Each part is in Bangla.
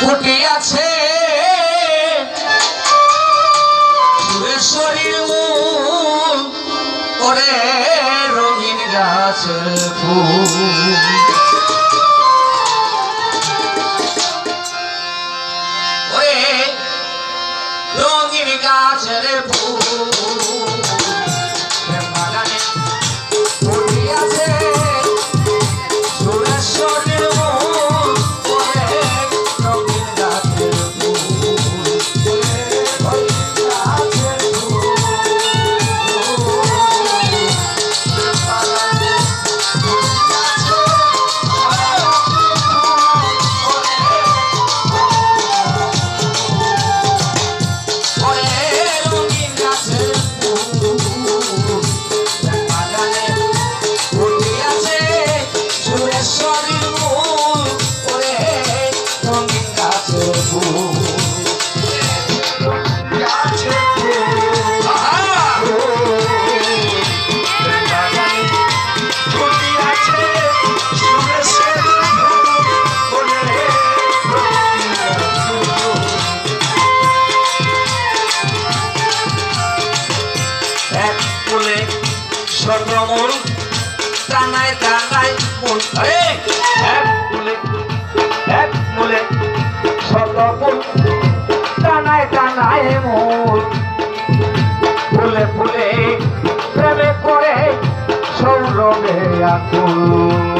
ফুটে আছে। শরীর করে রঙিন গাছের ফুল। রঙিন গাছের ফুল। মন। টানায় টানায় এক মুলে এক মুলে শত মন টানায় টানায় ফুলে ফুলে প্রেমে করে সৌরভে আকুল।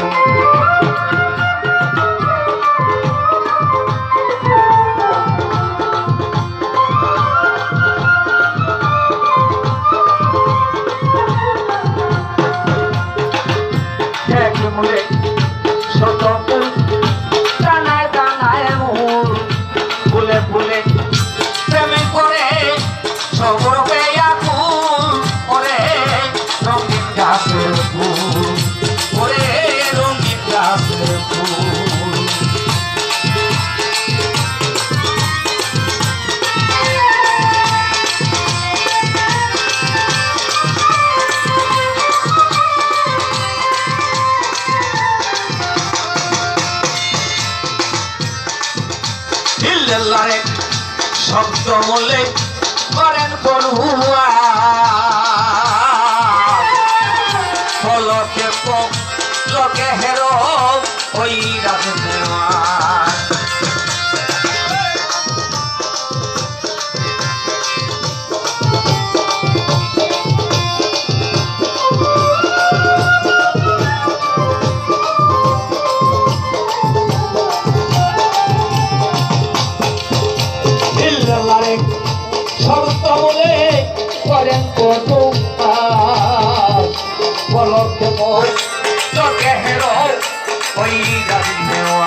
জেলায় শব্দ মূলে করেন কোন হুয়া তোমার তো কেহর হই যাবে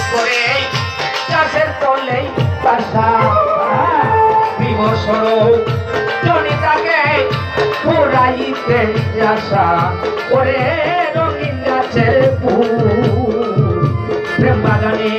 উপরে, চাষের তলেই বাসা। বিমর্ষণ জনি তাকে ঘুরাইতে আসা। ওরে রঙিন গাছের ফুল প্রেম বাগানে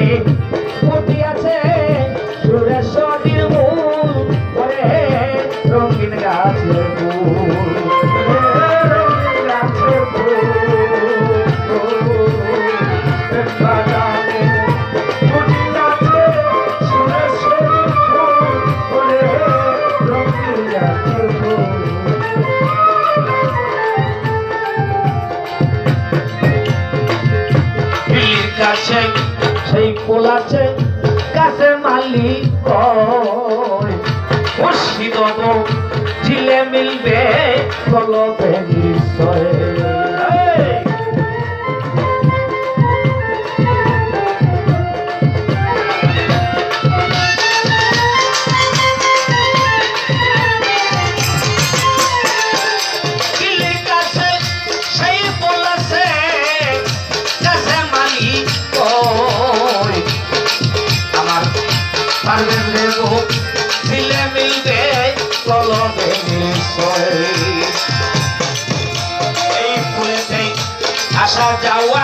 বলাছে কাছে মালি মুর্শিদ ঝিলে মিলবে কলবে নিশ্চয়। এই ফুলেতে আসা যাওয়া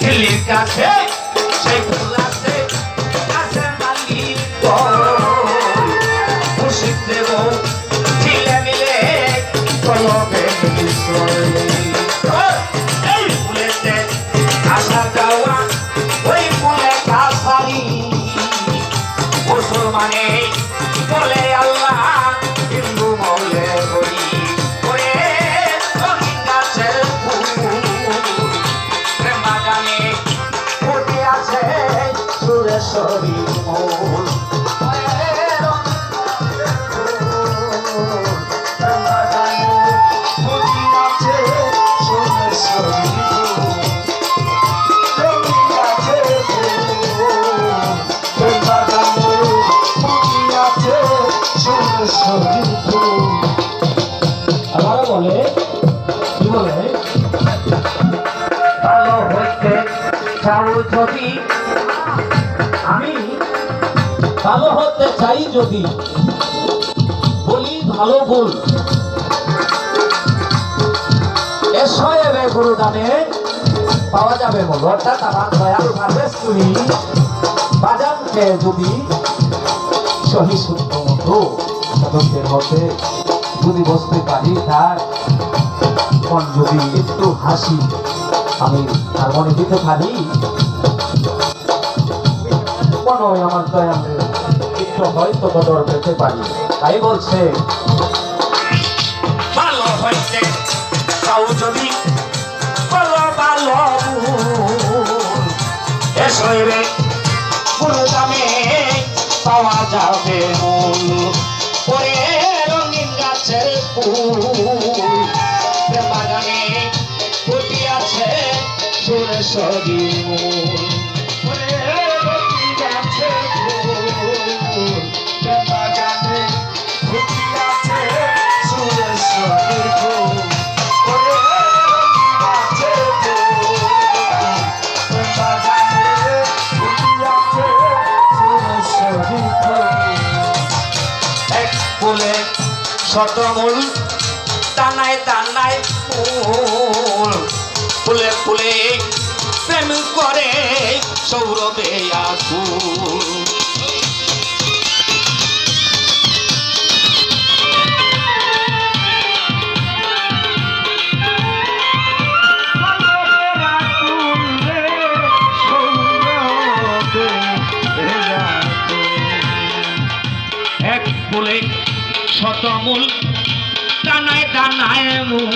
দিল্লির কাছে সেই যদি আমি ভালো হতে চাই যদি, বলি ভালো এসো গুরু দানে পাওয়া যাবে বল। অর্থাৎ আমার দয়াল ভাবে শুনি বাজানকে যদি সহি শুদ্ধ মতো সাধকদের মতে যদি বসতে পারি, তার যদি একটু হাসি, আমি তার মনে দিতে পারি। কোনো আমার দয়ালে একটু হয়তো বদল পেতে পারি। তাই বলছে, ভালো হইতে তাও পাওয়া যাবে মূল ওরে রঙিন গাছের ফুল বাগানে ফুটি সুরেশ্বরী মূল ওরে শতমূল দানায় দানায় ফুল ফুলে ফুলে প্রেম করে সৌরভে আকুল। শতমূল দানায় দানায় মূল